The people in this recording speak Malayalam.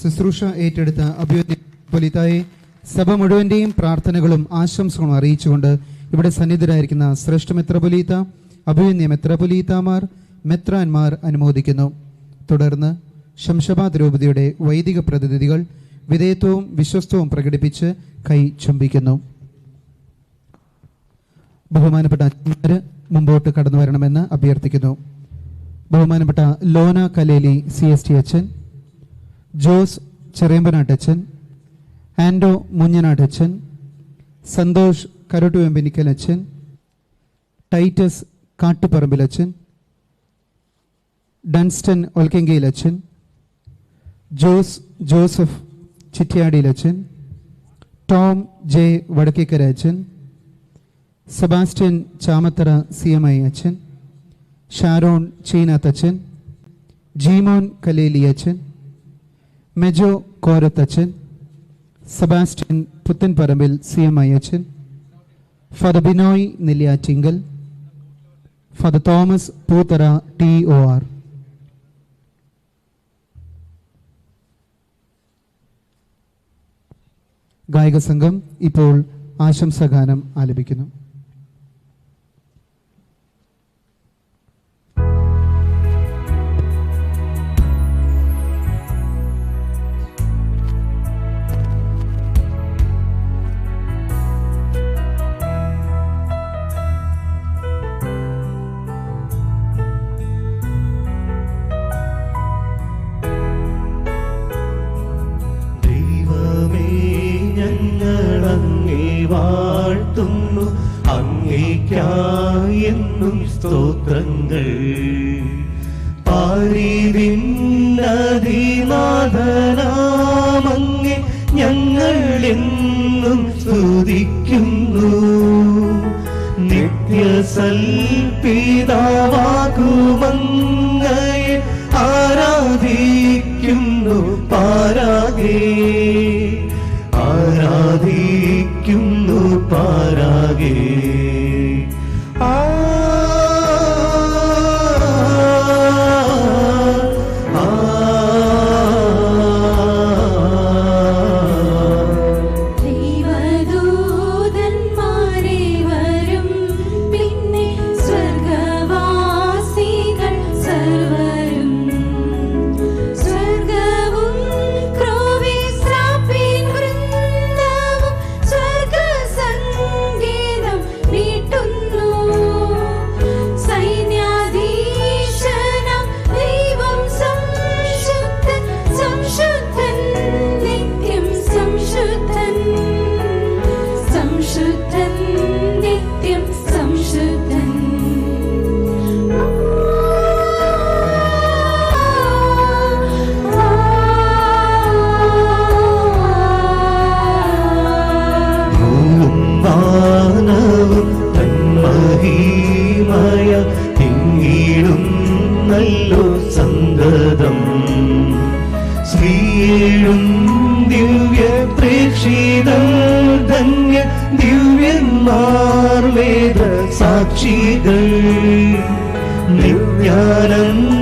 ശുശ്രൂഷ ഏറ്റെടുത്ത അഭ്യുലിതായെ സഭ മുഴുവന്റെയും പ്രാർത്ഥനകളും ആശംസകളും അറിയിച്ചുകൊണ്ട് ഇവിടെ സന്നിധരായിരിക്കുന്ന ശ്രേഷ്ഠ മെത്രപൊലീത്ത അഭിമന്യ മെത്രപൊലീത്താമാർ മെത്രാന്മാർ അനുമോദിക്കുന്നു. തുടർന്ന് ശംഷബാദ് രൂപതയുടെ വൈദിക പ്രതിനിധികൾ വിധേയത്വവും വിശ്വസ്തവും പ്രകടിപ്പിച്ച് കൈ ചുംബിക്കുന്നു. ബഹുമാനപ്പെട്ട അച്ഛന്മാര് മുമ്പോട്ട് കടന്നു വരണമെന്ന് അഭ്യർത്ഥിക്കുന്നു. ബഹുമാനപ്പെട്ട Lona Kaleli C S T അച്ഛൻ ജോസ് ചെറിയമ്പനാട്ടച്ചൻ ആൻഡോ മുഞ്ഞനാട്ടച്ചൻ സന്തോഷ് കരോട്ടുവെമ്പനിക്കലച്ചൻ ടൈറ്റസ് കാട്ടുപറമ്പിലച്ചൻ ഡൺസ്റ്റൺ ഒൽക്കെങ്കയിലച്ചൻ ജോസ് ജോസഫ് ചിറ്റിയാടിയിലച്ചൻ ടോം ജെ വടക്കേക്കര അച്ഛൻ Sebastian Chamathara C M I അച്ഛൻ ഷാരോൺ ചീനാത്തച്ഛൻ ജീമോൻ കലേലി അച്ഛൻ മെജോ കോരത്തച്ഛൻ സെബാസ്റ്റ്യൻ പുത്തൻപറമ്പിൽ സി എം അച്ഛൻ father Binoy Nelliyattinkal father Thomas Poothara T O R. ഗായക സംഘം ഇപ്പോൾ ആശംസഗാനം ആലപിക്കുന്നു. വാഴ്ത്തുന്നു. അങ്ങേക്കായെന്നും സ്തോത്രങ്ങൾ. പാരിതിന്നതിനാഥനാമങ്ങെ ഞങ്ങൾ എന്നും സ്തുതിക്കുന്നു. നിത്യസൽപിതാവാകുമങ്ങയെ തിങ്ങിടുന്നല്ലോ സംഗതം. ശ്രീയേഴും ദിവ്യ പ്രേക്ഷിതം ധന്യ ദിവ്യന്മാർ വേദ സാക്ഷികൾ നിത്യാനന്ദ